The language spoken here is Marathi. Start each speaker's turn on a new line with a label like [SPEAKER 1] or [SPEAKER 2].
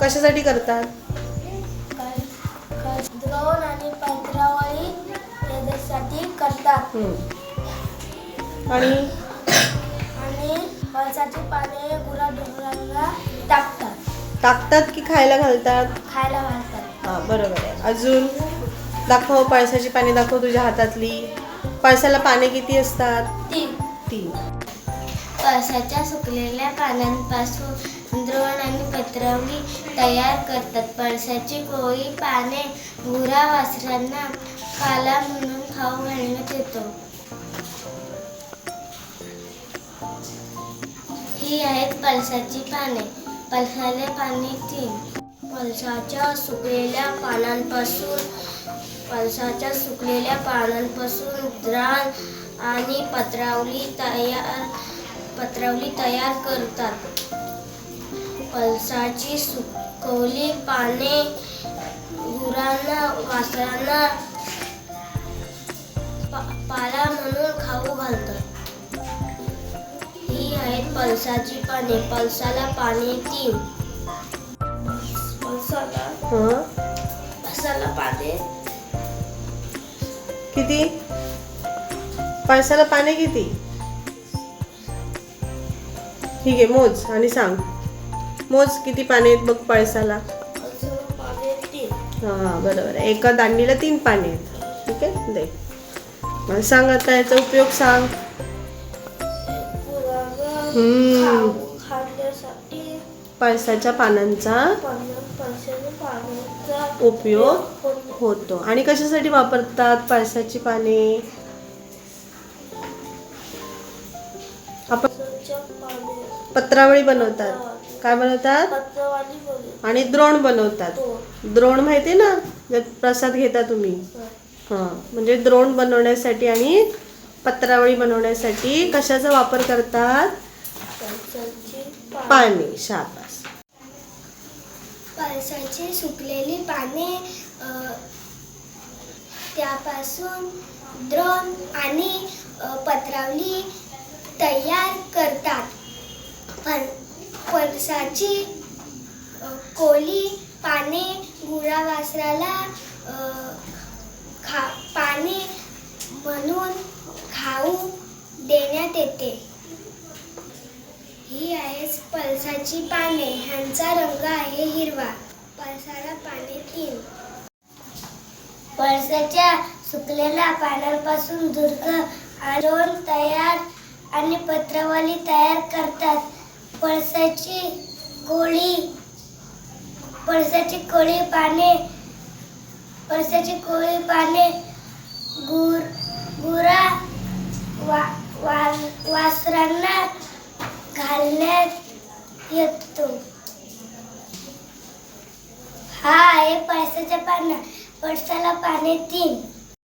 [SPEAKER 1] कशासाठी करतात?
[SPEAKER 2] द्रोण आणि पंधरावळी याच्यासाठी करतात.
[SPEAKER 1] आणि?
[SPEAKER 2] आणि पळसाची पाने गुराढोरांना टाकतात.
[SPEAKER 1] टाकतात की खायला घालतात?
[SPEAKER 2] खायला घालतात.
[SPEAKER 1] हां बरोबर आहे. अजून? दाखव पळसाची पाने दाखव तुझ्या हातातली. पळसाला पाने किती असतात?
[SPEAKER 2] तीन. पळसाच्या सुकलेल्या पानांपासून द्रोण आणि पत्रावली तयार करतात. पळसाची कोळी पाने गुरा वासरांना पाला म्हणून खाऊ घालण्यात येतो. ही आहेत पळसाची पाने. पळसाले पाने तीन. पळसाच्या सुकलेल्या पानांपासून पळसाच्या सुकलेल्या पानांपासून द्राण आणि पत्रावली तयार पत्रावली तयार करतात. पळसाची सुकवली पाने गुरांना वासरांना पा- पाला म्हणून खाऊ घालतात. ही आहेत पळसाची पाने. पळसाला पाने तीन. पळसाला
[SPEAKER 1] हां?
[SPEAKER 2] पळसाला पाने.
[SPEAKER 1] किती? पळसाला पाने किती? ठीक आहे मोज आणि सांग. मोज किती पाने आहेत बघ पळसाला? हां बरोबर आहे. एका दांडीला तीन पाने आहेत. ठीक आहे दे. मग सांग आता याचा उपयोग सांग. पळसाच्या पानांचा उपयोग
[SPEAKER 2] होतो.
[SPEAKER 1] आणि कशासाठी वापरतात पळसाची पाने? आपण पत्रावळी बनवतात. काय बनवतात?
[SPEAKER 2] बोलू
[SPEAKER 1] आणि द्रोण बनवतात.
[SPEAKER 2] तो
[SPEAKER 1] द्रोण माहिती ना? ज्यात प्रसाद घेता तुम्ही. हां. म्हणजे द्रोण बनवण्यासाठी आणि पत्रावळी बनवण्यासाठी कशाचा वापर करतात?
[SPEAKER 2] पळसाची
[SPEAKER 1] पाने शाबास.
[SPEAKER 2] पळसाची सुकलेली पाने अ, त्यापासून द्रोण आणि अ, पत्रावली तयार पण पळसाची कोली पाने गुरा वासराला खा पाने म्हणून खाऊ देण्यात येते. ही आहे पळसाची पाने. ह्यांचा रंग आहे हिरवा. पळसाला पाने तीन. पळसाच्या सुकलेल्या पानांपासून दुर्ग आरोन तयार आणि पत्रावली तयार करतात. पळसाची कोळी पळसाची कोळी पाने पळसाची कोळी पाने गुर गुरा वा, वा, वासरांना घालण्यात येतो. हा आहे पळसाच्या पाना पळसाला पाने तीन.